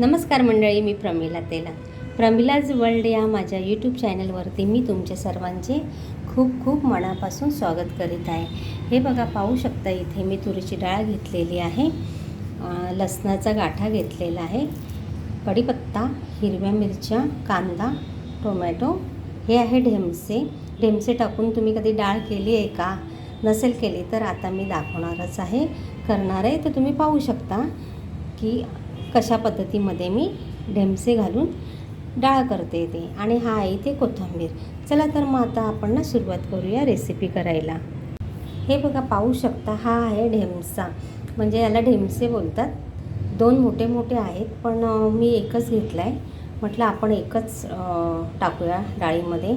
नमस्कार मंडळी मी प्रमिला तेला. प्रमिलाज वर्ल्ड या माझ्या यूट्यूब चॅनलवरती मी तुमच्या सर्वांचे खूप खूप मनापासून स्वागत करीत आहे. हे बघा पाहू शकता इथे मी तुरीची डाळ घेतलेली आहे. लसणाचा गाठा घेतलेला आहे. कढीपत्ता हिरव्या मिरच्या कांदा टोमॅटो हे आहे ढेमसे. ढेमसे टाकून तुम्ही कधी डाळ केली आहे का? नसेल केली तर आता मी दाखवणारच आहे. करणार आहे तर तुम्ही पाहू शकता की कशा पद्धतीमध्ये मी ढेमसे घालून डाळ करते ते. आणि हा आहे इथे कोथिंबीर. चला तर मग आता आपण ना सुरुवात करूया रेसिपी करायला. हे बघा पाहू शकता हा आहे ढेमसा. म्हणजे याला ढेमसे बोलतात. दोन मोठे मोठे आहेत पण मी एकच घेतला आहे म्हटलं आपण एकच टाकूया डाळीमध्ये.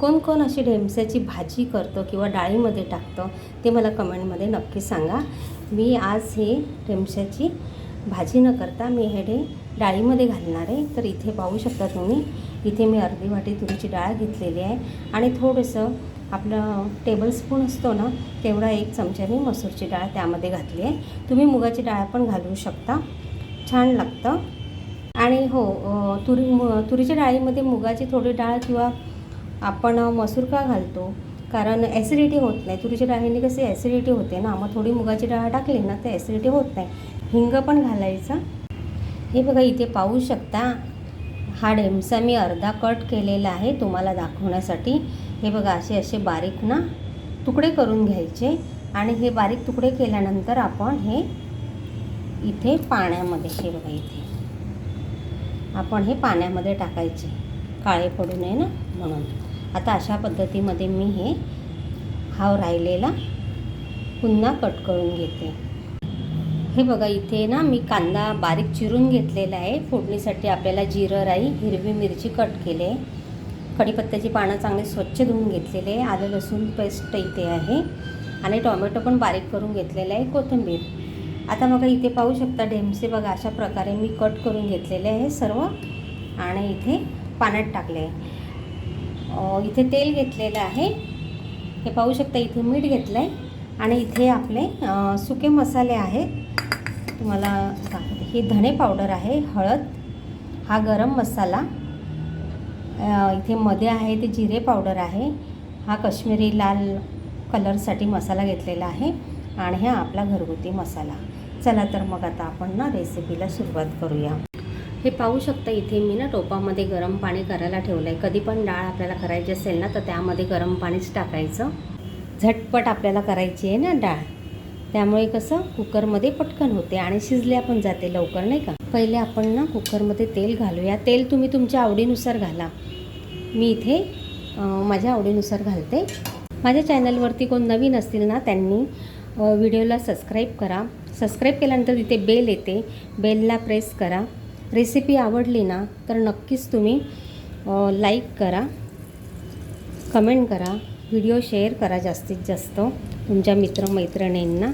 कोण कोण अशी ढेमस्याची भाजी करतं किंवा डाळीमध्ये टाकतं ते मला कमेंटमध्ये नक्की सांगा. मी आज हे ढेमशाची भाजी न करता मी हे डे डाळीमध्ये घालणार आहे. तर इथे पाहू शकता तुम्ही इथे मी अर्धी वाटी तुरीची डाळ घेतलेली आहे. आणि थोडंसं आपलं टेबलस्पून असतो ना तेवढा एक चमचा मी मसूरची डाळ त्यामध्ये घातली आहे. तुम्ही मुगाची डाळ पण घालू शकता. छान लागतं. आणि हो तुरी मु तुरीच्या डाळीमध्ये मुगाची थोडी डाळ किंवा आपण मसूर का घालतो? कारण ॲसिडिटी होत नाही. तुरीच्या डाळीने कशी ॲसिडिटी होते ना? मग थोडी मुगाची डाळ टाकली ना तर ॲसिडिटी होत नाही. हिंग पण घालायचा. हे बघा इथे पाहू शकता हा डेमसा मी अर्धा कट केलेला आहे तुम्हाला दाखवण्यासाठी. हे बघा असे असे बारीक ना तुकडे करून घ्यायचे आणि हे बारीक तुकडे केल्यानंतर आपण हे इथे पाण्यामध्ये हे बघा इथे. आपण हे पाण्यामध्ये टाकायचे. काळे पडू नये ना म्हणून. आता अशा पद्धतीमध्ये मी हे हाव राहिलेला पुन्हा कट करून घेते. हे बघा इथे ना मी कांदा बारीक चिरून घेतलेला आहे. फोडणीसाठी आपल्याला जिरं राई हिरवी मिरची कट केले. कढीपत्त्याची पानं चांगले स्वच्छ धुवून घेतलेले आहे. आलं लसूण पेस्ट इथे आहे. आणि टॉमॅटो पण बारीक करून घेतलेलं आहे. कोथिंबीर. आता बघा इथे पाहू शकता ढेमसे बघा अशा प्रकारे मी कट करून घेतलेले आहे सर्व. आणि इथे पाण्यात टाकले इथे तेल घेतलेलं आहे. हे पाहू शकता इथे मीठ घेतलं आहे आणि इथे आपले सुके मसाले आहेत. तुम्हाला दाखवते. ही धणे पावडर आहे हळद. हा गरम मसाला. इथे मध्ये आहे ते जिरे पावडर आहे. हा कश्मीरी लाल कलरसाठी मसाला घेतलेला आहे. आणि हा आपला घरगुती मसाला. चला तर मग आता आपण ना रेसिपीला सुरुवात करूया. हे पाहू शकता इथे मी ना टोपामध्ये गरम पाणी करायला ठेवलं आहे कधी पण डाळ आपल्याला करायची असेल ना तर त्यामध्ये गरम पाणीच टाकायचं. झटपट आपल्याला करायची आहे ना डाळ. त्यामुळे कसं कुकरमध्ये पटकन होते आणि शिजल्या पण जाते लवकर नाही का? पहिले आपण ना कुकरमध्ये तेल घालूया. तेल तुम्ही तुमच्या आवडीनुसार घाला. मी इथे माझ्या आवडीनुसार घालते. माझ्या चॅनलवरती कोण नवीन असतील ना त्यांनी व्हिडिओला सबस्क्राईब करा. सबस्क्राईब केल्यानंतर तिथे बेल येते. बेलला प्रेस करा. रेसिपी आवडली ना तर नक्कीच तुम्ही लाईक करा. कमेंट करा. व्हिडिओ शेअर करा जास्तीत जास्त तुमच्या मित्रमैत्रिणींना.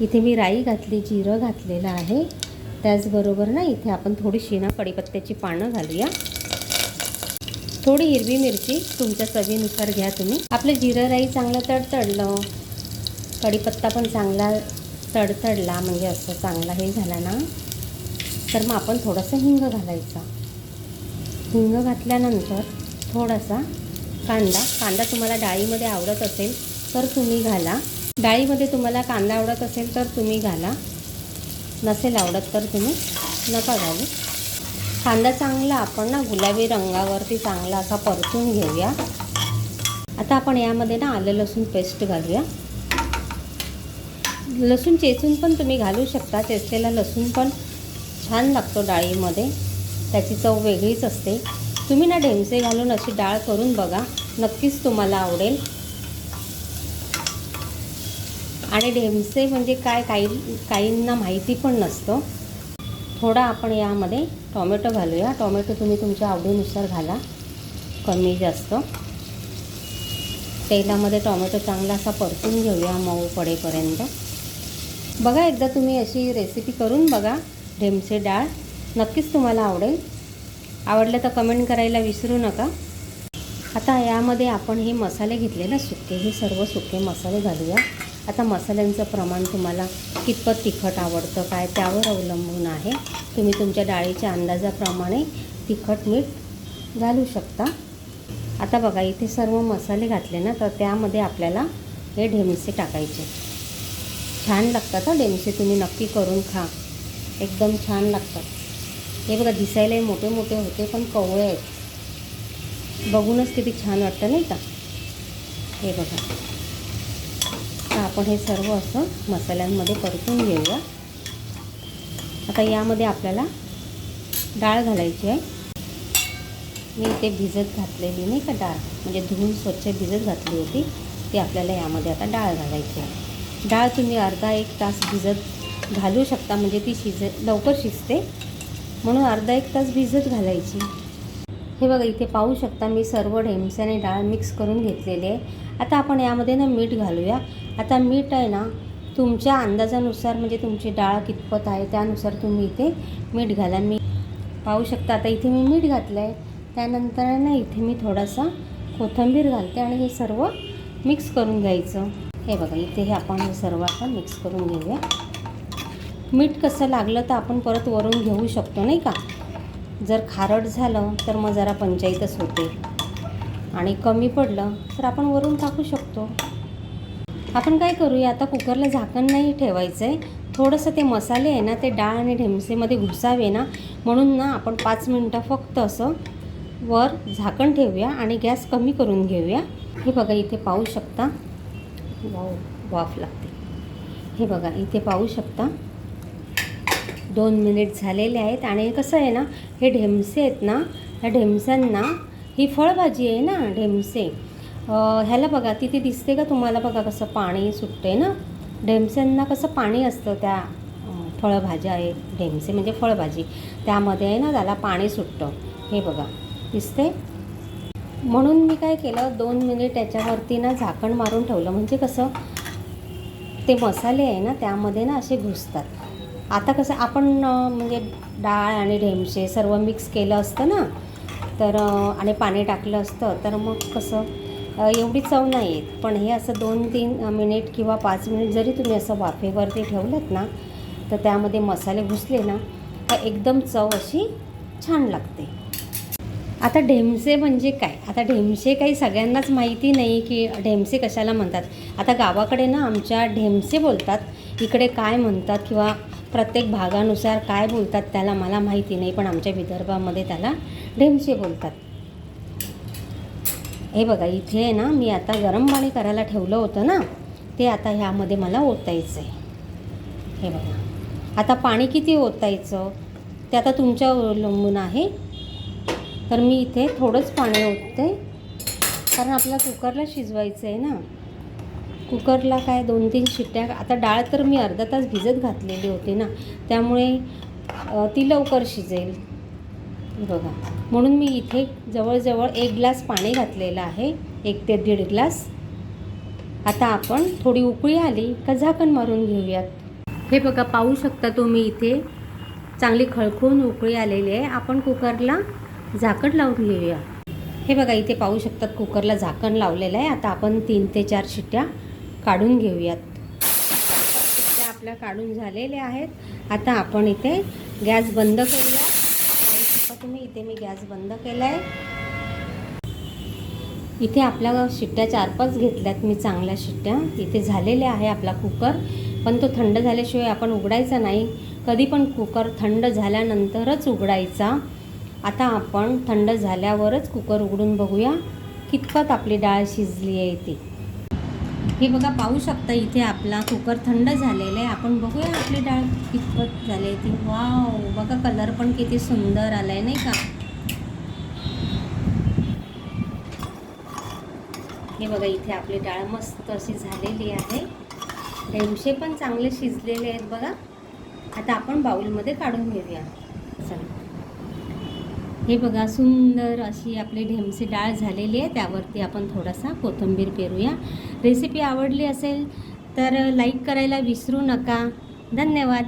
इथे मी राई घातली जिरं घातलेलं आहे. त्याचबरोबर ना इथे आपण थोडीशी ना कढीपत्त्याची पानं घालूया. थोडी हिरवी मिरची तुमच्या चवीनुसार घ्या तुम्ही. आपलं जिरं राई चांगलं तडतडलं. कढीपत्ता पण चांगला तडतडला म्हणजे असं चांगला हे झाला ना. तर मग आपण थोडंसं हिंग घालायचा. हिंग घातल्यानंतर थोडासा कांदा. कांदा तुम्हाला डाळीमध्ये आवडत असेल तर तुम्ही घाला. डाळीमध्ये तुम्हाला कांदा आवडत असेल तर तुम्ही घाला. नसेल आवडत तर तुम्ही नका घालू. कांदा चांगला आपण ना गुलाबी रंगावरती चांगला असा परतून घेऊया. आता आपण यामध्ये ना आलं लसूण पेस्ट घालूया. लसूण चेचून पण तुम्ही घालू शकता. चेचलेला लसूण पण छान लागतो डाळीमध्ये. त्याची चव वेगळीच असते. तुम्ही ना ढेमसे घालून अशी डाळ करून बघा. नक्कीच तुम्हाला आवडेल. आणि ढेमसे म्हणजे काय काही काहींना माहिती पण नसतं. थोडा आपण यामध्ये टॉमॅटो घालूया. टॉमॅटो तुम्ही तुमच्या आवडीनुसार घाला. कमी जास्त. तेलामध्ये टॉमॅटो चांगला असा परतून घेऊया मऊ पडेपर्यंत. बघा एकदा तुम्ही अशी रेसिपी करून बघा ढेमसे डाळ. नक्कीच तुम्हाला आवडेल. आवडलं तर कमेंट करायला विसरू नका. आता यामध्ये आपण हे मसाले घेतले ना सुके हे सर्व सुके मसाले घालूया. आता मसाल्यांचं प्रमाण तुम्हाला कितपत तिखट आवडतं काय त्यावर अवलंबून आहे तुम्ही तुमच्या डाळीच्या अंदाजाप्रमाणे तिखट मीठ घालू शकता. आता बघा इथे सर्व मसाले घातले ना तर त्यामध्ये आपल्याला हे ढेमसे टाकायचे. छान लागतात हा ढेमसे तुम्ही नक्की करून खा. एकदम छान लागतात. हे बघा दिसायलाही मोठे मोठे होते पण कवळे आहेत. बघूनच किती छान वाटतं नाही का? हे बघा. तर आपण हे सर्व असं मसाल्यांमध्ये परतून घेऊया. आता यामध्ये आपल्याला डाळ घालायची आहे. मी इथे भिजत घातलेली नाही का डाळ? म्हणजे धुवून स्वच्छ भिजत घातली होती. ती आपल्याला यामध्ये आता डाळ घालायची आहे. डाळ तुम्ही अर्धा एक तास भिजत घालू शकता म्हणजे ती शिज लवकर शिजते. म्हणून अर्धा एक तास भिजत घालायची. हे बघा इथे पाहू शकता मी सर्व ढेमस्याने डाळ मिक्स करून घेतलेली आहे. आता आपण यामध्ये ना मीठ घालूया. आता मीठ आहे ना तुमच्या अंदाजानुसार म्हणजे तुमची डाळ कितपत आहे त्यानुसार तुम्ही इथे मीठ घाला. मी पाहू शकता आता इथे मी मीठ घातलं आहे त्यानंतर आहे ना इथे मी थोडासा कोथिंबीर घालते आणि हे सर्व मिक्स करून घ्यायचं. हे बघा इथे हे आपण हे सर्व आपण मिक्स करून घेऊया. मीठ कसं लागलं तर आपण परत वरून घेऊ शकतो नाही का? जर खारट झालं तर मग जरा पंचायतच होते. आणि कमी पडलं तर आपण वरून टाकू शकतो. आपण काय करूया आता कुकरला झाकण नाही ठेवायचं आहे थोडंसं ते मसाले आहे ना ते डाळ आणि ढेमसेमध्ये घुसावे ना म्हणून ना आपण पाच मिनटं फक्त असं वर झाकण ठेवूया आणि गॅस कमी करून घेऊया. हे बघा इथे पाहू शकता. वाव वाफ लागते. हे बघा इथे पाहू शकता. दोन मिनिट झालेले आहेत आणि कसं आहे ना हे ढेमसे आहेत ना ह्या ढेमस्यांना ही फळभाजी आहे ना ढेमसे. ह्याला बघा तिथे दिसते का तुम्हाला बघा कसं पाणी सुटते ना? ढेमस्यांना कसं पाणी असतं त्या फळभाज्या आहे ढेमसे म्हणजे फळभाजी. त्यामध्ये आहे ना त्याला पाणी सुटतं. हे बघा दिसते म्हणून मी काय केलं दोन मिनिट याच्यावरती ना झाकण मारून ठेवलं. म्हणजे कसं ते मसाले आहे ना त्यामध्ये ना असे घुसतात. आता कसं आपण म्हणजे डाळ आणि ढेमशे सर्व मिक्स केलं असतं ना तर आणि पाणी टाकलं असतं तर मग कसं एवढी चव नाही येत. पण हे असं दोन तीन मिनिट किंवा पाच मिनिट जरी तुम्ही असं वाफेवरती ठेवलंत ना तर त्यामध्ये मसाले घुसले ना तर एकदम चव अशी छान लागते. आता ढेमसे म्हणजे काय? आता ढेमसे काही सगळ्यांनाच माहिती नाही की ढेमसे कशाला म्हणतात. आता गावाकडे ना आमच्या ढेमसे बोलतात. इकडे काय म्हणतात किंवा प्रत्येक भागानुसार काय बोलतात त्याला मला माहिती नाही पण आमच्या विदर्भामध्ये त्याला ढेमसे बोलतात. हे बघा इथे आहे ना मी आता गरम पाणी करायला ठेवलं होतं ना ते आता ह्यामध्ये मला ओतायचं आहे हे बघा. आता पाणी किती ओतायचं? ते आता तुमच्या अवलंबून आहे. तर मी इथे थोडंच पाणी ओतते. कारण आपल्या कुकरला शिजवायचं आहे ना. कुकरला काय दोन तीन शिट्ट्या आता डाळ तर मी अर्धा तास भिजत घातलेली होती ना. त्यामुळे ती लवकर शिजेल. बघा. म्हणून मी इथे जवळजवळ एक ग्लास पाणी घातलेलं आहे. एक ते दीड ग्लास. आता आपण थोडी उकळी आली का झाकण मारून घेऊयात. हे बघा पाहू शकता तुम्ही इथे चांगली खळखळून उकळी आलेली आहे. आपण कुकरला झाकण लावून घेऊया. हे बघा इथे पाहू शकतात कुकरला झाकण लावलेलं आहे. आता आपण तीन ते चार शिट्ट्या काढून घेऊयात. शिट्ट्या आपल्या काढून झालेल्या आहेत. आता आपण इथे गॅस बंद करूया. पाहू शकता तुम्ही इथे मी गॅस बंद केला आहे इथे आपल्या शिट्ट्या चार पाच घेतल्यात. मी चांगल्या शिट्ट्या इथे झालेल्या आहे आपला कुकर. पण तो थंड झाल्याशिवाय आपण उघडायचा नाही. कधी पण कुकर थंड झाल्यानंतरच उघडायचा. आता आपण थंड झाल्यावरच कुकर उघडून बघूया कितपत आपली डाळ शिजली आहे ती. हे बघा पाहू शकता इथे आपला कुकर थंड झालेला आहे. आपण बघूया आपली डाळ कितपत झाली आहे ती. वाव बघा कलर पण किती सुंदर आला आहे नाही का? हे बघा इथे आपली डाळ मस्त अशी झालेली आहे. ढेमशे पण चांगले शिजलेले आहेत बघा. आता आपण बाऊलमध्ये काढून घेऊया. हे बघा सुंदर अशी आपली ढेमसी डाळ झालेली आहे. त्यावरती आपण थोडासा कोथिंबीर पेरूया. रेसिपी आवडली असेल तर लाईक करायला विसरू नका. धन्यवाद.